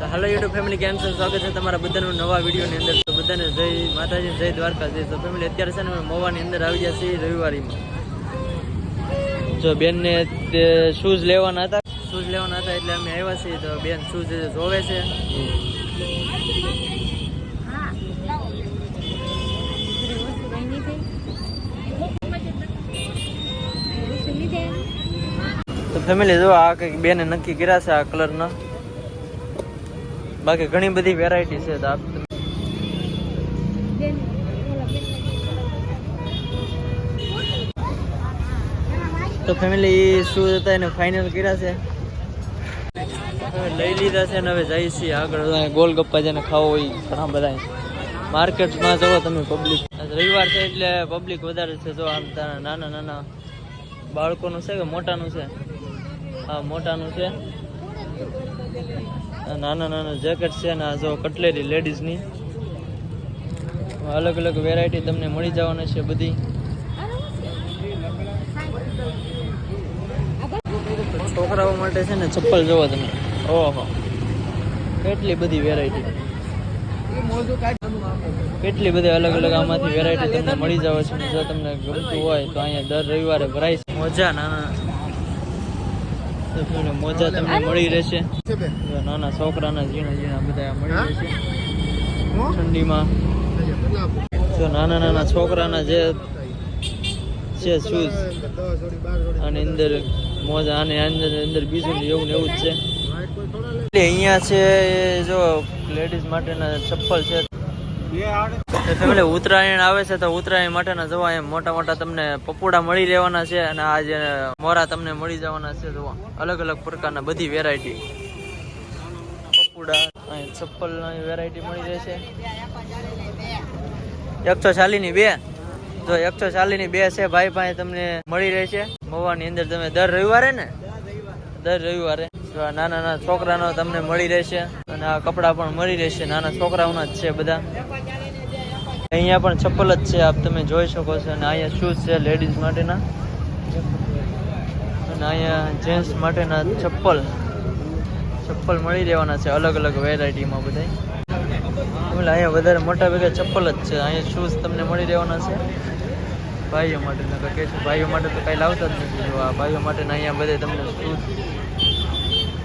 તો હાલો YouTube family કેમ છે? સ્વાગત છે તમારા બધાનું નવા વિડીયોની અંદર. તો બધાને જય માતાજી, જય દ્વારકા જય તો ફેમિલી અત્યારે છે ને મોવાની અંદર આવી ગયા છીએ રવિવારીમાં. જો બેનને શૂઝ લેવાના હતા. શૂઝ લેવાના હતા એટલે અમે આવ્યા છીએ. તો બેન શૂઝ જોવે છે. તો ફેમિલી જો આ કંઈક બેને નક્કી કર્યા છે આ કલરના બાકી ઘણી બધી વેરાયટી છે તો તો ફેમિલી શું હતા એને ફાઇનલ કર્યા છે? લઈ લીધા છે ને હવે જઈએ છીએ આગળ. ગોલગપ્પા જેને ખાવો હોય ઘણા બધા. માર્કેટમાં જવો તમે પબ્લિક રવિવાર છે એટલે પબ્લિક વધારે છે. જો આમ નાના નાના બાળકોનું છે કે મોટાનું છે? હા, મોટાનું છે. નાના નાના જેકેટ છે ને આ જો કટલેરી લેડીઝની અલગ અલગ વેરાયટી તમને મળી જવાની છે બધી. છોકરાઓ માટે છે ને ચપ્પલ જોવો તમે. ઓહો. કેટલી બધી વેરાયટી કેટલી બધી અલગ અલગ આમાંથી વેરાયટી તમને મળી જાવ છે. જો તમને ગમતું હોય તો અહીંયા દર રવિવારે ભરાય છે. મોજા નાના. મોજા તમને મળી રહેશે. નાના છોકરાના ઝીણા ઝીણા બધા મળી રહેશે. ઠંડીમાં. જો નાના નાના છોકરાના જે છે શૂઝ. અને અંદર મોજા અને અંદર અંદર બીજું એવું ને એવું જ છે. એટલે અહીંયા છે એ જો લેડીઝ માટેના ચપ્પલ છે. ફેમિલી, ઉત્તરાયણ આવે છે તો ઉત્તરાયણ માટેના જોવા એમ. મોટા મોટા તમને પપોડા મળી રહેવાના છે અને આ જે મોરા તમને મળી જવાના છે જોવા અલગ અલગ પ્રકારના બધી વેરાયટી પપોડા અહીં ચપ્પલ વેરાયટી મળી રહેશે એકસો ચાલીની બે. જો એકસો ચાલીની બે છે ભાઈ ભાઈ તમને મળી રહેશે મવાની અંદર તમે દર રવિવારે ને? દર રવિવારે. નાના નાના છોકરાનો તમને મળી રહેશે અને આ કપડાં પણ મળી રહેશે નાના છોકરાઓના જ છે બધા. અહીંયા પણ ચપ્પલ જ છે, આપ તમે જોઈ શકો છો. અને અહીંયા શૂઝ છે લેડીઝ માટેના. અને અહીંયા જેન્ટ્સ માટેના ચપ્પલ. ચપ્પલ મળી રહેવાના છે, અલગ અલગ વેરાયટીમાં બધા એટલે અહીંયા વધારે મોટા ભેગા ચપ્પલ જ છે. અહીંયા શૂઝ તમને મળી રહેવાના છે. ભાઈઓ માટે નકર કે છે, ભાઈઓ માટે તો કાંઈ લાવતા જ નથી. જો આ ભાઈઓ માટેના અહીંયા બધે તમને શૂઝ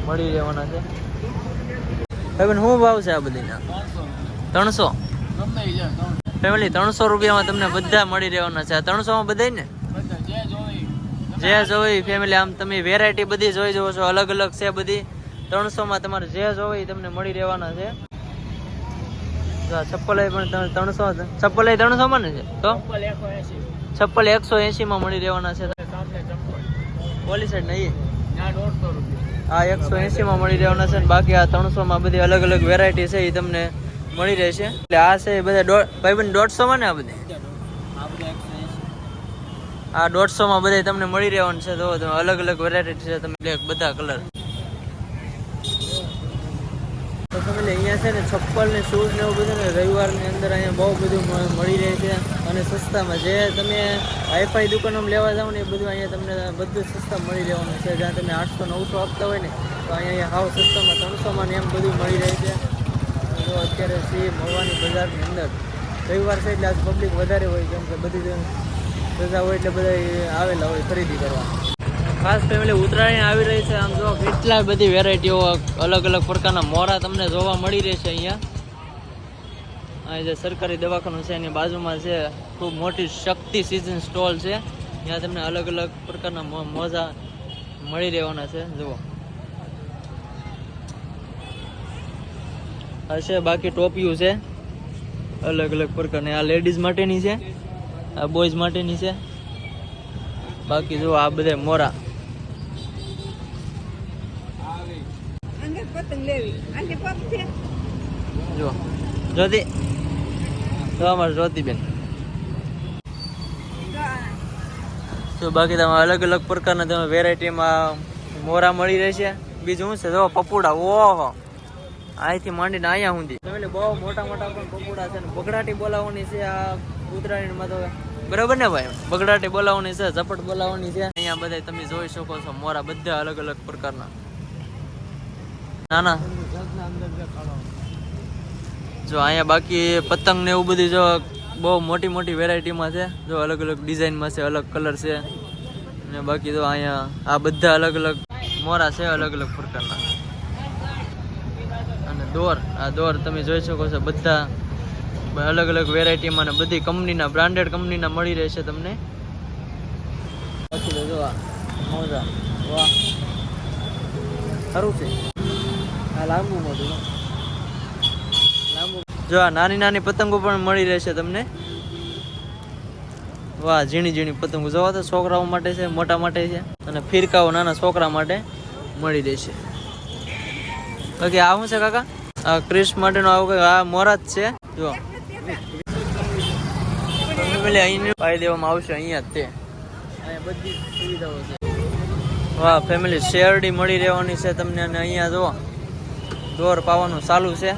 મળી રહેવાના છે. ભાઈ શું ભાવ છે આ બધીના? ત્રણસો? ફેમિલી ત્રણસો રૂપિયામાં તમને બધા મળી રહેવાના છે. ત્રણસોમાં બધાય ને? જે જોઈ ફેમિલી આમ તમે વેરાયટી બધી જોઈ જુઓ છો. અલગ અલગ છે બધી. ત્રણસોમાં તમારે જે જોવે તમને મળી રહેવાના છે. ચપ્પલ પણ ત્રણસો ચપ્પલ ત્રણસોમાં ને છે? તો? ચપ્પલ એકસો એસી માં મળી રહેવાના છે. પોલી સાઈડ નહીં આ એકસો એસી માં મળી રહેવાના છે બાકી આ ત્રણસો માં બધી અલગ અલગ વેરાયટી છે એ તમને મળી રહેશે. એટલે આ છે બધા ભાઈ બંધ દોઢસો માં ને આ બધા? આ દોઢસો માં બધા તમને મળી રહેવાનું છે. તો અલગ અલગ વેરાયટી છે. તમે બ્લેક બધા કલર તો ફેમિલી અહીંયા છે ને ચપ્પલ ને શૂઝ ને એવું બધું ને રવિવારની અંદર અહીંયા બહુ બધું મળી રહે છે અને સસ્તામાં. જે તમે હાઈફાઈ દુકાનોમાં લેવા જાઓ ને એ બધું અહીંયા તમને બધું સસ્તા મળી રહેવાનું છે. જ્યાં તમે આઠસો, નવસો આપતા હોય ને, તો અહીંયા હાવ સસ્તામાં, ત્રણસોમાં ને એમ બધું મળી રહે છે. જો અત્યારે સી મવાની બજારની અંદર રવિવાર છે એટલે આજ પબ્લિક વધારે હોય, કેમ કે બધી રજા હોય એટલે બધા આવેલા હોય ખરીદી કરવા. ખાસ ફેમિલી ઉત્તરાયણ આવી રહી છે, આમ જો કેટલા બધી વેરાયટીઓ અલગ અલગ પ્રકારના મોરા તમને જોવા મળી રહેશે અહીંયા. અહીં જે સરકારી દવાખાનું છે, એની બાજુમાં છે, ખૂબ મોટી શક્તિ સિઝન સ્ટોલ છે. ત્યાં તમને અલગ અલગ પ્રકારના મોજા મળી રહેવાના છે, જુઓ. છે બાકી ટોપિયું છે. અલગ અલગ પ્રકારની. આ લેડીઝ માટેની છે આ બોયઝ માટેની છે. બાકી જો આ બધા મોરા. જો જ્યોતિ. જો અમારે જ્યોતિબેન. તો બાકી તમે અલગ અલગ પ્રકારના તમે વેરાયટીમાં મોરા મળી રહેશે. બીજું શું છે? જો પપુડા. ઓહો. અહીંથી માંડીને અહીંયા સુધી એટલે બહુ મોટા મોટા પણ પપુડા છે ને બગડાટી બોલાવવાની છે આ ઉત્તરાયણમાં તો. બરાબર ને ભાઈ? બગડાટી બોલાવવાની છે ઝપટ બોલાવવાની છે. અહીંયા બધા તમે જોઈ શકો છો મોરા બધા અલગ અલગ પ્રકારના. ના ના જો અહીંયા બાકી પતંગ ને એવું બધું જો બહુ મોટી મોટી વેરાયટીમાં છે જો અલગ અલગ ડિઝાઇનમાં છે અલગ કલર છે. ને બાકી તો અહીંયા આ બધા અલગ અલગ મોરા છે અલગ અલગ પ્રકારના. દોર આ દોર તમે જોઈ શકો છો બધા અલગ અલગ વેરાયટીમાં ને બધી કંપનીના બ્રાન્ડેડ કંપનીના મળી રહેશે તમને. વાહ. ખરું છે. આ લાંબુ મોટું લાંબુ. જો આ નાની નાની પતંગો પણ મળી રહેશે તમને. વાહ ઝીણી ઝીણી પતંગો. જોવા તો છોકરાઓ માટે છે મોટા માટે છે અને ફિરકાઓ નાના છોકરા માટે મળી રહેશે બાકી આ શું છે કાકા? ક્રિસ માટેનો આવું કંઈક, આ મોરા જ છે. જો. ફેમિલી અહીં પાઈ દેવામાં આવશે, અહીંયા તે. બધી સુવિધાઓ છે. વાહ ફેમિલી શેરડી મળી રહેવાની છે તમને, અને અહીંયા જો, દોર પાવાનું ચાલુ છે.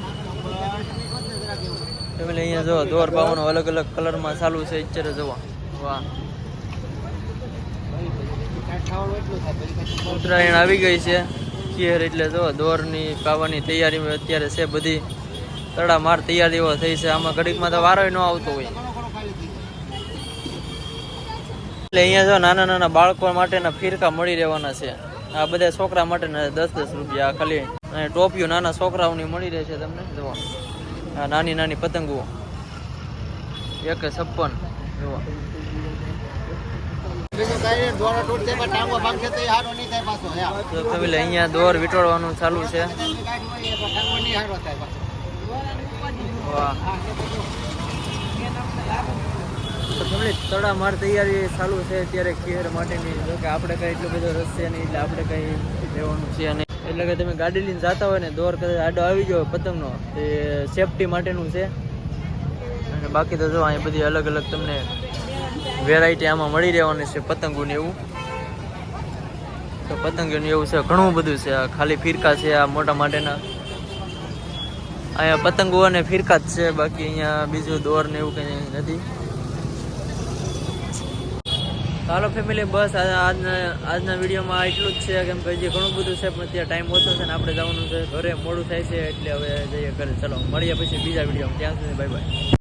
ફેમિલી અહીંયા જો, દોર પાવાનું અલગ અલગ કલરમાં ચાલુ છે, અત્યારે જોવો. વાહ. ઉત્તરાયણ આવી ગઈ છે. ખીર એટલે જો દોરની પાવાની તૈયારી અત્યારે છે બધી. તડા માર તૈયારીઓ થઈ છે. આમાં ઘડીકમાં તો વારો ન આવતો હોય. એટલે અહીંયા જો નાના નાના બાળકો માટેના ફિરકા મળી રહેવાના છે. આ બધા છોકરા માટેના દસ દસ રૂપિયા ખાલી. અને ટોપીઓ નાના છોકરાઓની મળી રહે છે તમને. જુઓ. આ નાની નાની પતંગો. એક છપ્પન. જુઓ. અહીંયા દોર વીંટોળવાનું ચાલુ છે. કાંઈ હોય એ પણ ટાંગો નહીં હારો થાય પાછો. વાહ. તો ફેમિલી માર તૈયારી ચાલુ છે અત્યારે કેર માટેની. જો કે આપણે કઈ એટલો બધો રસ છે નહીં એટલે આપણે કઈ લેવાનું છે નહીં. એટલે કે તમે ગાડી લઈને જતા હોય ને દોર કદાચ આડો આવી ગયો પતંગનો તે સેફટી માટેનું છે. અને બાકી તો જો અહીં બધી અલગ અલગ તમને વેરાયટી આમાં મળી રહેવાની છે પતંગોને એવું. તો પતંગોને એવું છે, ઘણું બધું છે. આ ખાલી ફિરકા છે, આ મોટા માટેના. અહીંયા પતંગો અને ફિરકા જ છે, બાકી અહીંયા બીજું દોર ને એવું કંઈ નથી. ચાલો ફેમિલી બસ આજના આજના વિડીયોમાં એટલું જ છે. કેમ કે હજી ઘણું બધું છે, પણ ત્યાં ટાઈમ ઓછો છે ને આપણે જવાનું છે. ઘરે મોડું થાય છે, એટલે હવે જઈએ ઘરે. ચલો, મળીએ પછી બીજા વિડીયોમાં. ત્યાં સુધી બાય બાય